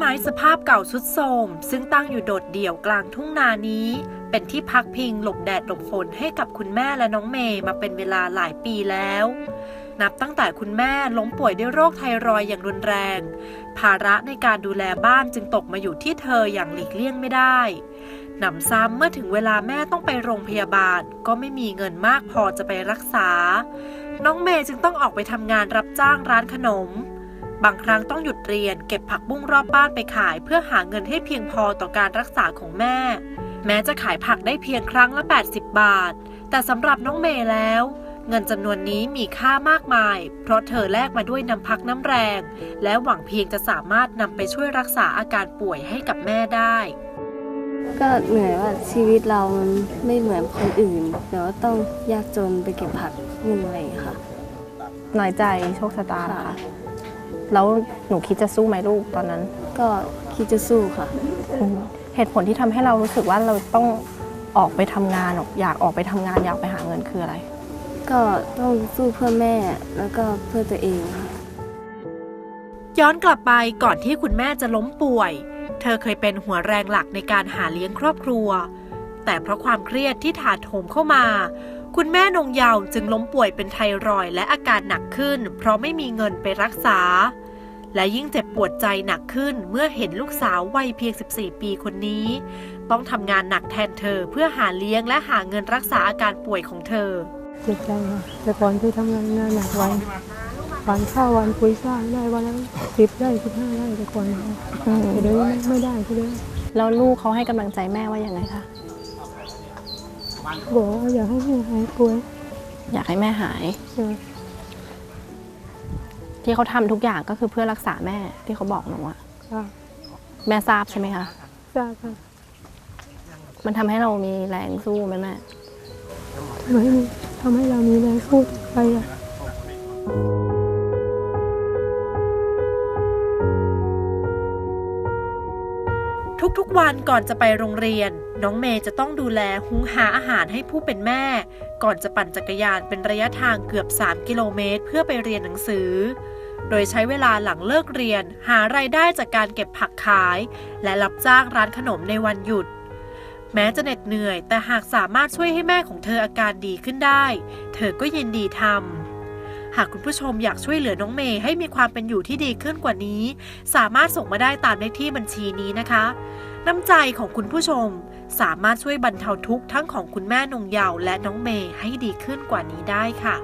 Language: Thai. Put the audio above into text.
ไม้สภาพเก่าสุดโทรมซึ่งตั้งอยู่โดดเดี่ยวกลางทุ่งนานี้ เป็นที่พักพิงหลบแดดหลบฝนให้กับคุณแม่และน้องเมย์มาเป็นเวลาหลายปีแล้ว นับตั้งแต่คุณแม่ล้มป่วยด้วยโรคไทรอยอย่างรุนแรง ภาระในการดูแลบ้านจึงตกมาอยู่ที่เธออย่างหลีกเลี่ยงไม่ได้หนำซ้ำเมื่อถึงเวลาแม่ต้องไปโรงพยาบาล ก็ไม่มีเงินมากพอจะไปรักษา น้องเมย์จึงต้องออกไปทำงานรับจ้างร้านขนม บางครั้งต้องหยุดเรียนเก็บผักบุ้งรอบบ้านไปขาย เพื่อหาเงินให้เพียงพอต่อการรักษาของแม่ แม้จะขายผักได้เพียงครั้งละ 80 บาท แต่สำหรับน้องเมย์แล้ว เงินจำนวนนี้มีค่ามากมาย เพราะเธอแลกมาด้วยน้ำพักน้ำแรง และหวังเพียงจะสามารถนำไปช่วยรักษาอาการป่วยให้กับแม่ได้ ก็เหนื่อยว่าชีวิตเรามันไม่เหมือนคนอื่นแต่ว่าต้องยากจนไปเก็บผักเงินอะไรอยค่ะน้อยใจโชคชะตาเหรอคะ แล้วหนูคิดจะสู้ไหมลูกตอนนั้น ก็คิดจะสู้ค่ะอืมเหตุผลที่ทำให้เรารู้สึกว่าเราต้องออกไปทำงานออกอยากออกไปทำงานอยากไปหาเงินคืออะไร ก็ต้องสู้เพื่อแม่แล้วก็เพื่อตัวเองค่ะ ย้อนกลับไปก่อนที่คุณแม่จะล้มป่วย เธอเคยเป็นหัวแรงหลักในการหาเลี้ยงครอบครัว แต่เพราะความเครียดที่ถาโถมเข้ามา คุณแม่นงเยาวจึงล้มป่วยเป็นไทรอยด์และอาการหนักขึ้น เพราะไม่มีเงินไปรักษา และยิ่งเจ็บปวดใจหนักขึ้นเมื่อเห็นลูกสาววัยเพียง 14 ปีคนนี้ ต้องทำงานหนักแทนเธอเพื่อหาเลี้ยงและหาเงินรักษาอาการป่วยของเธอเจ็บใจค่ะแต่ก่อนที่ทำงานงานหนักวันวันข้าววันปุ๋ยซ่าได้วันละสิบได้สิบห้าได้แต่ก่อนนะคะแต่เดี๋ยวนี้ไม่ได้ก็เลยแล้วลูกเขาให้กำลังใจแม่ว่ายังไงคะ บอกว่าอยากให้แม่หายป่วยอยากให้แม่หายเออที่เขาทำทุกอย่างก็คือเพื่อรักษาแม่ที่เขาบอกหนูอะค่ะแม่ทราบใช่ไหมคะทราบค่ะมันทำให้เรามีแรงสู้ไหมแม่ทำให้มีทำให้เรามีแรงพูดไปอะ ทุกๆวันก่อนจะไปโรงเรียน น้องเมย์จะต้องดูแลหุงหาอาหารให้ผู้เป็นแม่ ก่อนจะปั่นจักรยานเป็นระยะทางเกือบ 3 กิโลเมตร เพื่อไปเรียนหนังสือ โดยใช้เวลาหลังเลิกเรียน หารายได้จากการเก็บผักขาย และรับจ้างร้านขนมในวันหยุด แม้จะเหน็ดเหนื่อย แต่หากสามารถช่วยให้แม่ของเธออาการดีขึ้นได้ เธอก็ยินดีทำ หากคุณผู้ชมอยากช่วยเหลือน้องเมย์ให้มีความเป็นอยู่ที่ดีขึ้นกว่านี้ สามารถส่งมาได้ตามเลขที่บัญชีนี้นะคะ น้ำใจของคุณผู้ชม สามารถช่วยบรรเทาทุกข์ทั้งของคุณแม่นงเยาว์และน้องเมย์ให้ดีขึ้นกว่านี้ได้ค่ะ